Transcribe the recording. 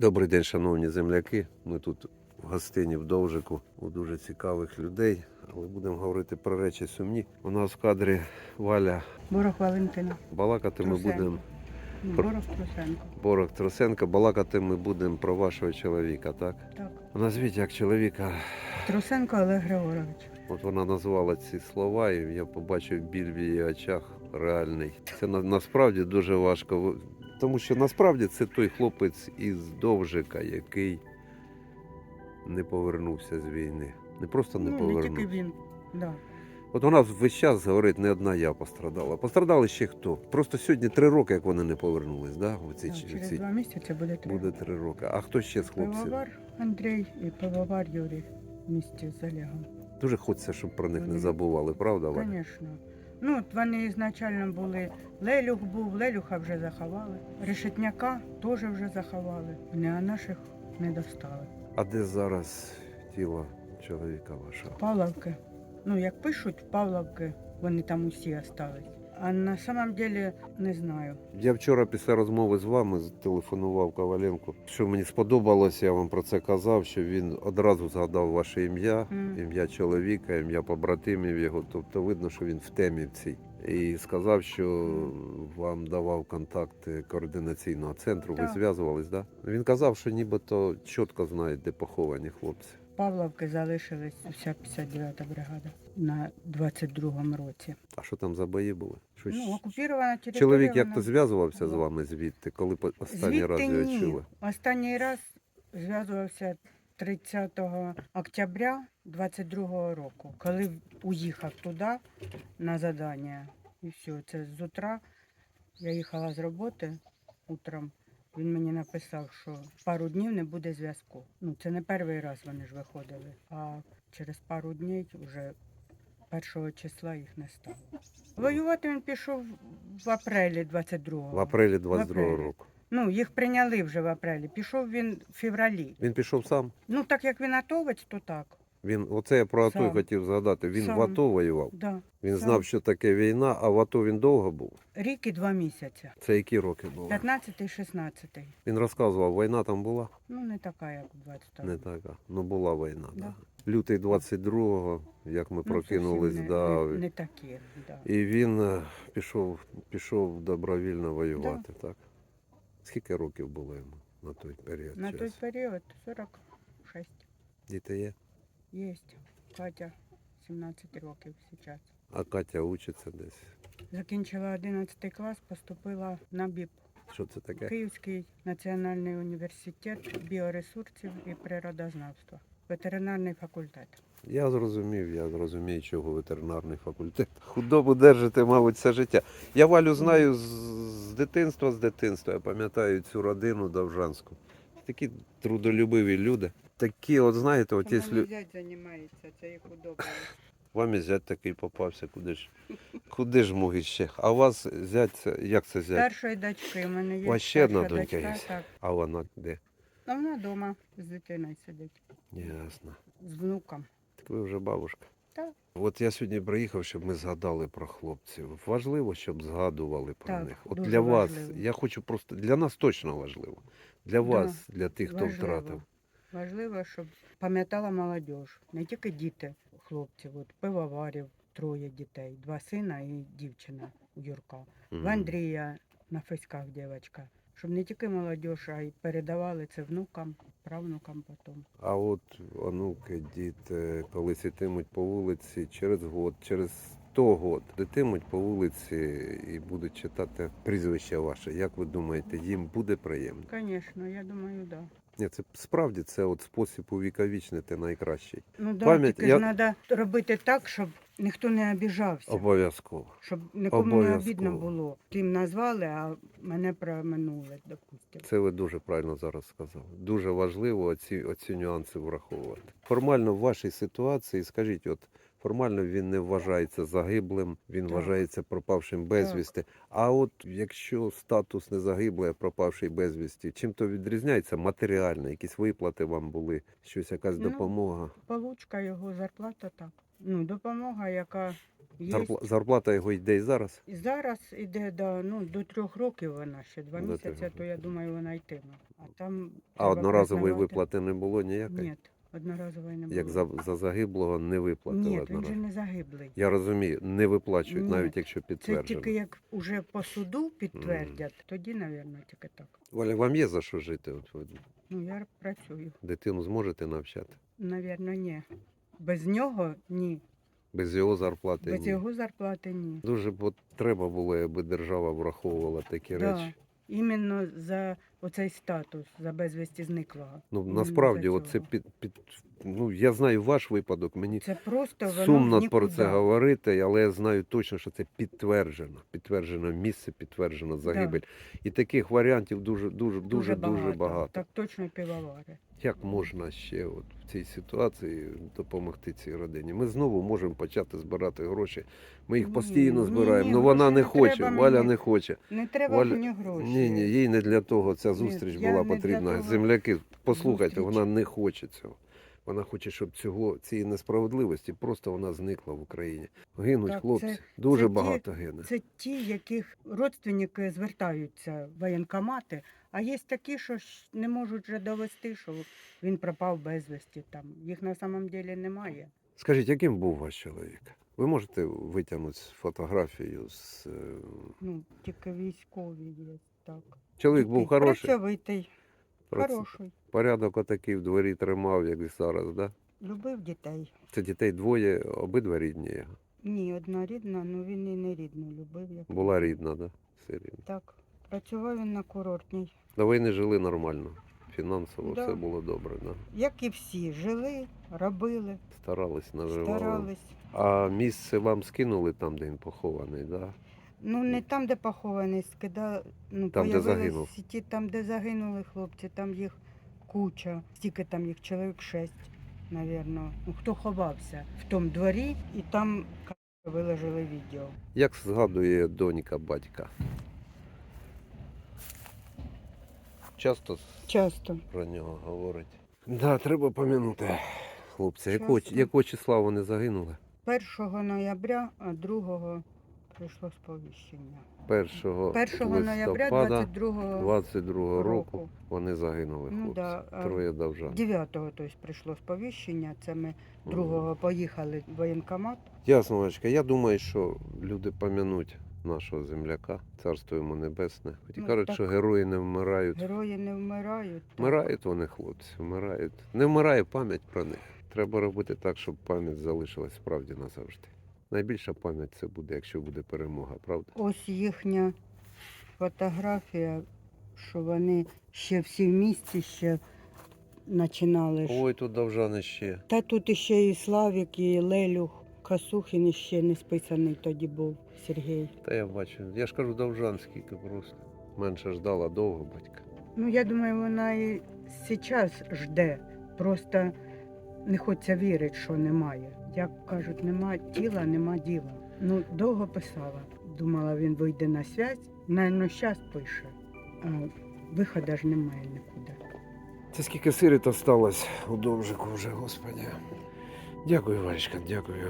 Добрий день, шановні земляки. Ми тут в гостині в Довжику у дуже цікавих людей, але будемо говорити про речі сумні. У нас в кадрі Валя Борох Валентина. балакати. Ми будемо Ну, Про- Борох Трусенко. Тросенко, балакати ми будемо про вашого чоловіка, так? Так. Назвіть як чоловіка. Трусенко Олег Григорович. От вона назвала ці слова, і я побачив біль в її очах реальний. Це на, насправді дуже важко. Тому що насправді це той хлопець із Довжика, який не повернувся з війни. Не просто не ну, не повернувся. тільки він. Да. От вона весь час говорить, не одна я пострадала. Пострадали ще хто. Просто сьогодні три роки, як вони не повернулись. Да? Оці, чи- через ці- два місяці буде три. буде три роки. А хто ще з хлопців? Пивовар Андрій і пивовар Юрій в місті з Олегом. Дуже хочеться, щоб про них не забували, правда? Валя? Звісно. Ну, от вони ізначально були. Лелюх був, Лелюха вже заховали. Решетняка теж вже заховали. Не, а наших не достали. А де зараз тіло чоловіка вашого? Павловки. Ну, як пишуть, Павловки, вони там усі остались. А на самом деле не знаю. Я вчора після розмови з вами телефонував Коваленку. Що мені сподобалося, я вам про це казав, що він одразу згадав ваше ім'я, Мгм. ім'я чоловіка, ім'я побратимів його. Тобто видно, що він в темі в цій. І сказав, що вам давав контакти координаційного центру. Ви Так. зв'язувались, да? Він казав, що нібито чітко знає, де поховані хлопці. Павловки залишились вся 59-та бригада на 22-му році. А що там за бої були? Щось... Ну, окупована територія. Чоловік як вона- то зв'язувався з вами звідти, коли по- останній Звідти раз його ні. чули? Останній раз зв'язувався 30 октября 22-го року, коли уїхав туди на задання. І все, це з утра. Я їхала з роботи утром. Він мені написав, що пару днів не буде зв'язку. Ну, це не перший раз вони ж виходили, а через пару днів вже першого числа їх не стало. Воювати він пішов в апрелі 22-го. В апрелі 22-го року. Ну, їх прийняли вже в апрелі. Пішов він в февралі. Він пішов сам. Ну, так як він атовець, то так. Він оце я про АТО Сам. хотів згадати. Він Сам. в АТО воював. Да. Він Сам. знав, що таке війна, а в АТО він довго був. Рік і два місяці. Це які роки були? 15 16 Він розказував, війна там була? Ну, не така, як у 22 Не така. Ну була війна. Да. Да. Лютий 22-го, як ми Ну, прокинулись, зовсім да. не, не, не такі. Да. і він е, пішов, пішов добровільно воювати, так? Скільки років було йому на той період? На той часу? період 46 Діти є? Є. Катя 17 років зараз. А Катя учиться десь. Закінчила 11 клас, поступила на БІП. Що це таке? Київський національний університет біоресурсів і природознавства. Ветеринарний факультет. Я зрозумів, я зрозумію, чого ветеринарний факультет. Худобу держите, мабуть, все життя. Я Валю знаю з, з дитинства, з дитинства. Я пам'ятаю цю родину Довжанську. Такі трудолюбиві люди. Такі, от знаєте, от є лю... зять займається, це їх удобно. вам і зять такий попався, куди ж, куди ж мог іще. А у вас зять, як це зять? Першої дочки в мене є. У вас ще одна старша донька дочка, є? Так. А вона де? А вона вдома з дитиною сидить, Ясно. з внуком. Так ви вже бабушка. Так. От я сьогодні приїхав, щоб ми згадали про хлопців. Важливо, щоб згадували про Так, них. От дуже для вас, важливо. я хочу просто для нас точно важливо. Для вас, для тих, хто Важливо. втратив. Важливо, щоб пам'ятала молодь, не тільки діти, хлопці, от пивоварів, троє дітей, два сина і дівчина у Юрка. В Андрія на фейськах дівчинка. Щоб не тільки молодь, а й передавали це внукам, правнукам потім. А от онуки, діти, колись йтимуть по вулиці через год, через 100 год, йтимуть по вулиці і будуть читати прізвище ваше. Як ви думаєте, їм буде приємно? Звісно, я думаю, так. Да. Ні, це справді це от спосіб увіковічнити найкращий. Ну да, Пам'ять- тільки я- треба робити так, щоб ніхто не обіжався. Обов'язково. Щоб нікому не Обов'язково. обідно було. Тим назвали, а мене проминули, допустимо. Це ви дуже правильно зараз сказали. Дуже важливо оці, оці нюанси враховувати. Формально в вашій ситуації, скажіть, от Формально він не вважається загиблим, він Так. вважається пропавшим безвісти. А от якщо статус не загиблий, а пропавший безвісті, чим то відрізняється матеріально? Якісь виплати вам були, щось якась Ну, допомога? Получка його зарплата так. Ну, допомога, яка є. Зарпла- Зарплата його йде і зараз. І зараз іде до, ну, до трьох років вона ще два До місяці, трьох то я думаю, вона йтиме. А там А одноразової виплати не було ніякої? Ні, одноразової не було. Як за, за загиблого не виплатили Ні, він одноразово. же не загиблий. Я розумію, не виплачують, Ні. навіть якщо Це підтверджено. тільки як уже по суду підтвердять, тоді, мабуть, тільки так. Валя, вам є за що жити? От ви Ну, я працюю. дитину зможете навчати? Навірно, ні. Без нього ні. Без його зарплати Без ні. його зарплати ні. Дуже б от треба було, аби держава враховувала такі Да. речі. Іменно за оцей статус, за безвісті зниклого. Ну насправді, от під, під ну я знаю ваш випадок. Мені Це просто сумно про це говорити, але я знаю точно, що це підтверджено. Підтверджено місце, підтверджено загибель. І таких варіантів дуже дуже дуже дуже багато. Так точно і пивовари. Як можна ще от в цій ситуації допомогти цій родині? Ми знову можемо почати збирати гроші. Ми їх постійно збираємо. Ну вона не не хоче, треба Валя мені. не хоче. Не треба Валя- мені гроші. Ні, ні, їй не для того ця зустріч я була потрібна. Земляки, послухайте, зустріч. вона не хоче цього. Вона хоче, щоб цього цієї несправедливості просто вона зникла в Україні. Гинуть Так, хлопці, це- дуже це ті- багато гине. Це ті, яких родственники звертаються в воєнкомати, а є такі, що не можуть вже довести, що він пропав безвісті. Там їх на самом деле немає. Скажіть, яким був ваш чоловік? Ви можете витягнути фотографію з е, Ну, тільки військові є. Так. Чоловік був хороший. Працьовитий, Прац- хороший. Порядок отакий в дворі тримав, як і зараз, да? Любив дітей. Це дітей двоє, обидва рідні. його. Ні, одна рідна, ну він і не рідну любив. Як Була рідна, да? Все рідно. Так. Працював він на курортній. До війни жили нормально. Фінансово Да. все було добре, да? Як і всі, жили, робили, Старались, наживали. старались. А місце вам скинули там, де він похований, да? Ну, не там, де похований, скида... ну, Там, де загинув. ті, там, де загинули хлопці, там їх куча, стільки там їх чоловік шесть, навірно. Ну, хто ховався в тому дворі, і там виложили відео. Як згадує донька батька? Часто Часто. про нього говорить. Да, треба помянути. Хлопці, якого, Часто. якого числа вони загинули? 1 ноября, а 2 прийшло сповіщення. 1, 1 ноября листопада 22 22 року року. вони загинули, Ну, хлопці. да, Троє довжан. 9-го тобто, прийшло сповіщення, це ми 2-го поїхали в воєнкомат. Ясно, Ванечка. Я думаю, що люди пам'януть нашого земляка, царство йому небесне. І Ну, кажуть, так. що герої не вмирають. Герої не вмирають. так. Вмирають вони, хлопці, вмирають. Не вмирає пам'ять про них. Треба робити так, щоб пам'ять залишилась справді назавжди. Найбільша пам'ять це буде, якщо буде перемога, правда? Ось їхня фотографія, що вони ще всі в місті ще починали. ж. Ой, тут довжани ще. Та тут іще і Славік, і Лелюх, Касухін ще не списаний тоді був Сергій. Та я бачу. Я ж кажу, довжан скільки просто. Менше ждала довго батька. Ну, я думаю, вона і зараз жде. Просто не хочеться вірити, що немає. Як кажуть, нема тіла, нема діла. Ну, довго писала. Думала, він вийде на связь. Навіть зараз пише. А виходу ж немає нікуди. Це скільки сиріт осталось у домжику вже, господи. Дякую, Варечка, дякую.